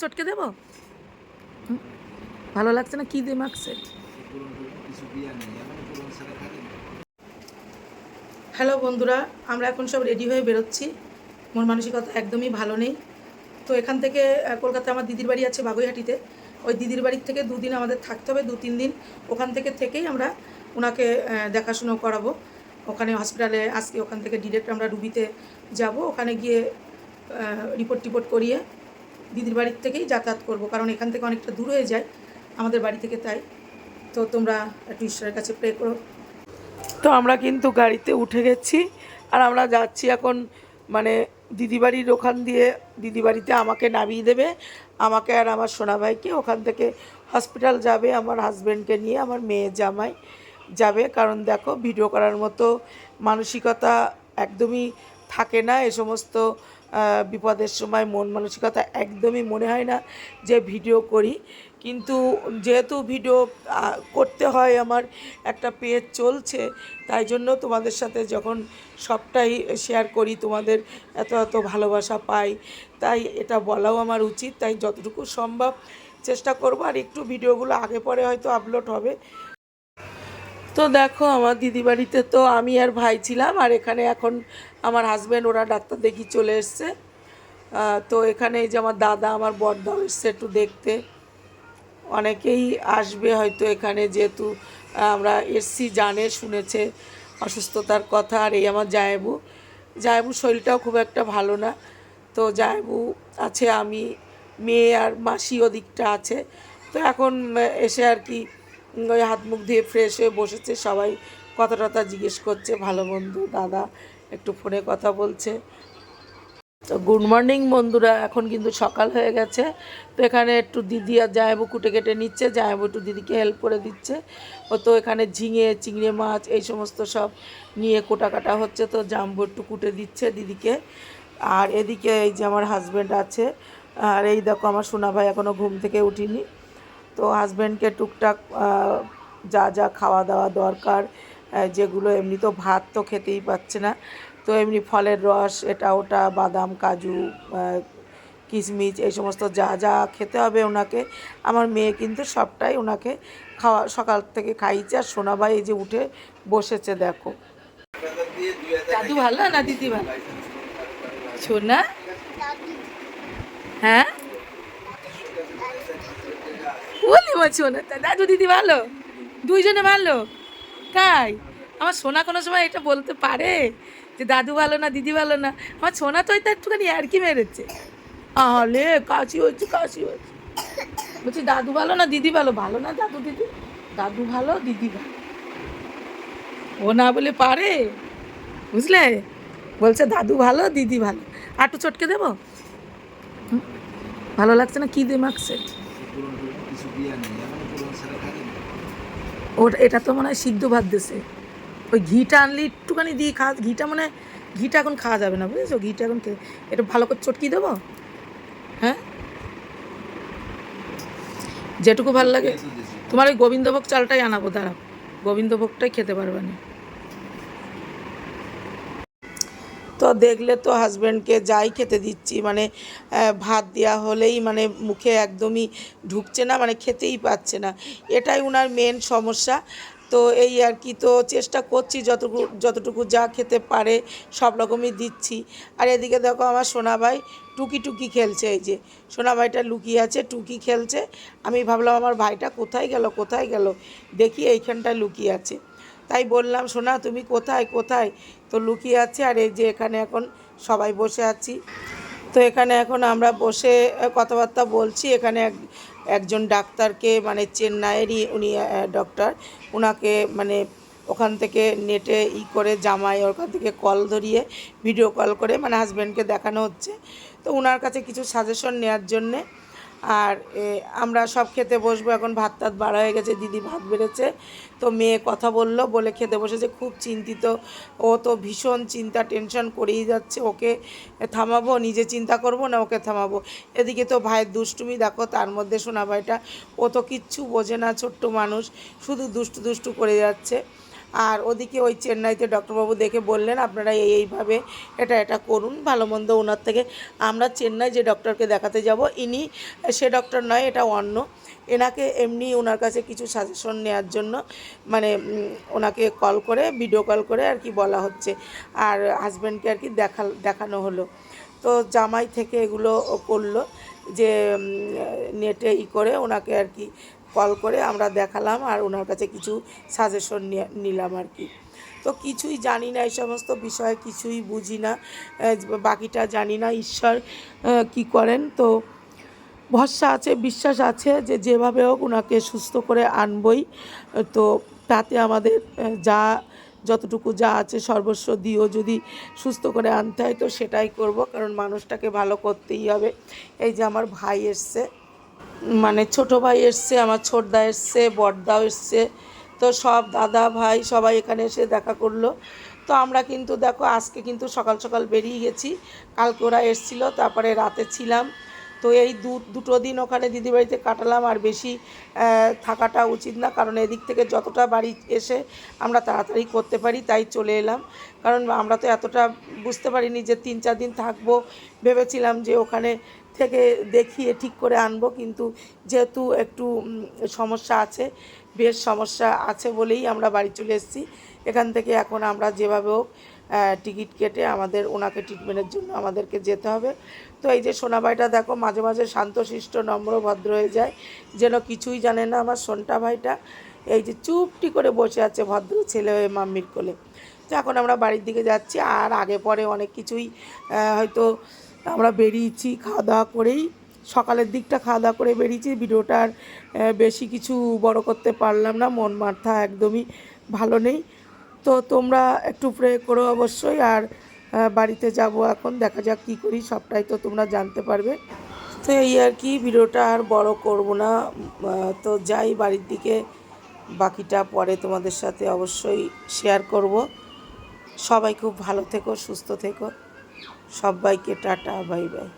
চটকে দেবো? ভালো লাগছে না? কী দিয়ে মাখছে? হ্যালো বন্ধুরা, আমরা এখন সব রেডি হয়ে বেরোচ্ছি। মন মানসিকতা একদমই ভালো নেই। তো এখান থেকে কলকাতায় আমার দিদির বাড়ি আছে বাগুইহাটিতে। ওই দিদির বাড়ির থেকে দুদিন আমাদের থাকতে হবে দু তিন দিন। ওখান থেকে থেকেই আমরা ওনাকে দেখাশুনো করাবো। ওখানে হসপিটালে আজকে ওখান থেকে ডিরেক্ট আমরা রুবিতে যাব। ওখানে গিয়ে রিপোর্ট টিপোর্ট করিয়ে দিদির বাড়ির থেকেই যাতায়াত করব, কারণ এখান থেকে অনেকটা দূর হয়ে যায়, আমাদের বাড়ি থেকে তাই। তো তোমরা একটু ঈশ্বরের কাছে প্রে করো। তো আমরা কিন্তু গাড়িতে উঠে গেছি, আর আমরা যাচ্ছি এখন মানে দিদি বাড়ির ওখান দিয়ে দিদি বাড়িতে আমাকে নামিয়ে দেবে, আমাকে আর আমার সোনা ভাইকে ওখান থেকে হসপিটাল যাবে, আমার হাজব্যান্ডকে নিয়ে, আমার মেয়ে জামাই যাবে। কারণ দেখো ভিডিও করার মতো মানসিকতা একদমই থাকে না, এ সমস্ত বিপদের সময় মন মানসিকতা একদমই মনে হয় না যে ভিডিও করি। কিন্তু যেহেতু ভিডিও করতে হয়, আমার একটা পেজ চলছে, তাই জন্য তোমাদের সাথে যখন সবটাই শেয়ার করি, তোমাদের এত এত ভালোবাসা পাই, তাই এটা বলাও আমার উচিত। তাই যতটুকু সম্ভব চেষ্টা করব, আর একটু ভিডিওগুলো আগে পরে হয়তো আপলোড হবে। তো দেখো, আমার দিদি বাড়িতে তো আমি আর ভাই ছিলাম, আর এখানে এখন আমার হাজব্যান্ড ওরা ডাক্তার দেখি চলে এসছে। তো এখানে এই যে আমার দাদা, আমার বড়দাও এসছে একটু দেখতে। অনেকেই আসবে হয়তো এখানে, যেহেতু আমরা এসছি, জানে, শুনেছে অসুস্থতার কথা, আর এই আমার জায়েবু। জায়েবু শরীরটাও খুব একটা ভালো না। তো জায়েবু আছে, আমি, মেয়ে আর মাসি ওদিকটা আছে। তো এখন এসে আর কি ওই হাত মুখ ধুয়ে ফ্রেশ হয়ে বসেছে, সবাই কথা টথা জিজ্ঞেস করছে, ভালো বন্ধু, দাদা? একটু ফোনে কথা বলছে। তো গুড মর্নিং বন্ধুরা, এখন কিন্তু সকাল হয়ে গেছে। তো এখানে একটু দিদি আর জায়াবু কুটে কেটে নিচ্ছে জায়াবু একটু দিদিকে হেল্প করে দিচ্ছে। ও তো এখানে ঝিঙে, চিংড়ি মাছ, এই সমস্ত সব নিয়ে কোটা কাটা হচ্ছে। তো জাম্বু একটু কুটে দিচ্ছে দিদিকে। আর এদিকে এই যে আমার হাজব্যান্ড আছে, আর এই দেখো আমার সোনা ভাই এখনও ঘুম থেকে উঠিনি। তো হাজব্যান্ডকে টুকটাক যা যা খাওয়া দাওয়া দরকার যেগুলো এমনি তো ভাত তো খেতেই পাচ্ছে না। তো এমনি ফলের রস এটা ওটা বাদাম কাজু আহ, কিশমিশ এই সমস্ত যা যা খেতে হবে ওনাকে। আমার মেয়ে কিন্তু সবটাই ওনাকে খাওয়া সকাল থেকে খাইছে আর সোনাবাই এই যে উঠে বসেছে দেখো। দাদু ভালো না দিদি ভালো সোনা? হ্যাঁ? বলি আমার সোনা দাদু দিদি ভালো? দুইজনে ভালো? তাই আমার সোনা কোনো সময় এটা বলতে পারে যে দাদু ভালো না দিদি ভালো না? আমার সোনা তো এটা একটুখানি আর কি মেরেছে। আলে কাশি হচ্ছে কাশি হচ্ছে বলছি, দাদু ভালো না দিদি ভালো? ভালো না দাদু দিদি? দাদু ভালো, দিদি ভালো। ও না বলে পারে? বুঝলে? বলছে, দাদু ভালো, দিদি ভালো। আটু চটকে দেবো? ভালো লাগছে না? কী দিয়ে মাখছে? ওটা এটা তো মনে হয় সিদ্ধ ভাত দিছে। ওই ঘিটা আনলে একটুখানি দিয়ে খাওয়া ঘিটা মানে ঘিটা এখন খাওয়া যাবে না বুঝেছ? ঘিটা এখন এটা ভালো করে চটকি দেবো? হ্যাঁ? যেটুকু ভালো লাগে। তোমার ওই গোবিন্দভোগ চালটাই আনাবো দাঁড়াও। গোবিন্দভোগটাই খেতে পারবে না। তো দেখলে তো হাজব্যান্ডকে যাই খেতে দিচ্ছি মানে ভাত দেওয়া হলেই মানে মুখে একদমই ঢুকছে না মানে খেতেই পাচ্ছে না। এটাই ওনার মেন সমস্যা। তো এই আর কি, তো চেষ্টা করছি যতটুকু যতটুকু যা খেতে পারে সব রকমই দিচ্ছি। আর এদিকে দেখো আমার সোনা ভাই টুকি টুকি খেলছে, এই যে, সোনা ভাইটা লুকিয়ে আছে, টুকি খেলছে। আমি ভাবলাম আমার ভাইটা কোথায় গেল কোথায় গেল? দেখি এইখানটায় লুকিয়ে আছে। তাই বললাম, সোনা, তুমি কোথায়? কোথায়? তো লুকিয়ে আছে আর এই যে এখানে এখন সবাই বসে আছি। তো এখানে এখন আমরা বসে কথাবার্তা বলছি। এখানে এক, একজন ডাক্তারকে মানে চেন্নাইয়েরই উনি ডক্টর ওনাকে মানে ওখান থেকে নেটে ই করে জামাই, ওখান থেকে কল ধরিয়ে, ভিডিও কল করে মানে হাজব্যান্ডকে দেখানো হচ্ছে। তো ওনার কাছে কিছু সাজেশন নেওয়ার জন্যে আর আমরা সব খেতে বসবো, এখন ভাত টাত বাড়া হয়ে গেছে, দিদি ভাত বেড়েছে, তো মেয়ে কথা বলল, বলে খেতে বসেছে, খুব চিন্তিত, ও তো ভীষণ চিন্তা, টেনশন করেই যাচ্ছে, ওকে থামাবো, নিজে চিন্তা করব, না ওকে থামাবো। এদিকে তো ভাইয়ের দুষ্টুমি, দেখো, তার মধ্যে শোনা ভাইটা ও তো কিচ্ছু বোঝে না, ছোট্ট মানুষ, শুধু দুষ্টু দুষ্টু করে যাচ্ছে। আর ওদিকে ওই চেন্নাইতে ডক্টরবাবু দেখে বললেন, আপনারা এই এইভাবে এটা এটা করুন, ভালো মন্দ ওনার থেকে। আমরা চেন্নাই যে ডক্টরকে দেখাতে যাব, ইনি সে ডক্টর নয়, এটা অন্য। এনাকে এমনি ওনার কাছে কিছু সাজেশন নেওয়ার জন্য মানে ওনাকে কল করে ভিডিও কল করে আর কি বলা হচ্ছে। আর হাজব্যান্ডকে আর কি দেখা দেখানো হলো। তো জামাই থেকে এগুলো করল যে নেটে ই করে ওনাকে আর কি কল করে আমরা দেখালাম আর ওনার কাছে কিছু সাজেশন নিলাম আর কি। তো কিছুই জানি না এই সমস্ত বিষয়ে, কিছুই বুঝি না। বাকিটা জানি না ঈশ্বর কি করেন। তো ভরসা আছে, বিশ্বাস আছে যে যেভাবে হোক ওনাকে সুস্থ করে আনবই। তো তাতে আমাদের যা, যতটুকু যা আছে সর্বস্ব দিয়েও যদি সুস্থ করে আনতে হয় তো সেটাই করব। কারণ মানুষটাকে ভালো করতেই হবে। এই যে আমার ভাই এসছে। মানে ছোট ভাই এসছে, আমার ছোটদা এসছে, বড়দাও এসছে। তো সব দাদা ভাই সবাই এখানে এসে দেখা করল। তো আমরা কিন্তু দেখো আজকে কিন্তু সকাল সকাল বেরিয়ে গেছি। কালকে ওরা এসছিল, তারপরে রাতে ছিলাম। তো এই দু, দুটো দিন ওখানে দিদি বাড়িতে কাটালাম। আর বেশি থাকাটা উচিত না, কারণ এদিক থেকে যতটা বাড়ি এসে আমরা তাড়াতাড়ি করতে পারি, তাই চলে এলাম। কারণ আমরা তো এতটা বুঝতে পারিনি যে তিন চার দিন থাকব। ভেবেছিলাম যে ওখানে থেকে দেখিয়ে ঠিক করে আনব, কিন্তু যেহেতু একটু সমস্যা আছে, বেশ সমস্যা আছে বলেই আমরা বাড়ি চলে এসেছি। এখান থেকে এখন আমরা যেভাবে হোক টিকিট কেটে আমাদের ওনাকে ট্রিটমেন্টের জন্য আমাদেরকে যেতে হবে। তো এই যে সোনাবাইটা দেখো, মাঝে মাঝে শান্তশিষ্ট, নম্র, ভদ্র হয়ে যায়, যেন কিছুই জানে না আমার সোনটা ভাইটা। এই যে চুপটি করে বসে আছে ভদ্র ছেলে হয়ে মাম্মির কোলে। তো এখন আমরা বাড়ির দিকে যাচ্ছি, আর আগে পরে অনেক কিছুই হয়তো আমরা বেরিয়েছি খাওয়া দাওয়া করেই। সকালের দিকটা খাওয়া দাওয়া করে বেরিয়েছি। ভিডিওটা আর বেশি কিছু বড় করতে পারলাম না। মন মাথা একদমই ভালো নেই। তো তোমরা একটু প্রে করো অবশ্যই। আর বাড়িতে যাব এখন। দেখা যাক কী করি। সবটাই তো তোমরা জানতে পারবে। তো এই আর কি, ভিডিওটা আর বড় করব না। তো যাই বাড়ির দিকে। বাকিটা পরে তোমাদের সাথে অবশ্যই শেয়ার করব। সবাই খুব ভালো থেকো, সুস্থ থেকো। সবাইকে টাটা বাই বাই।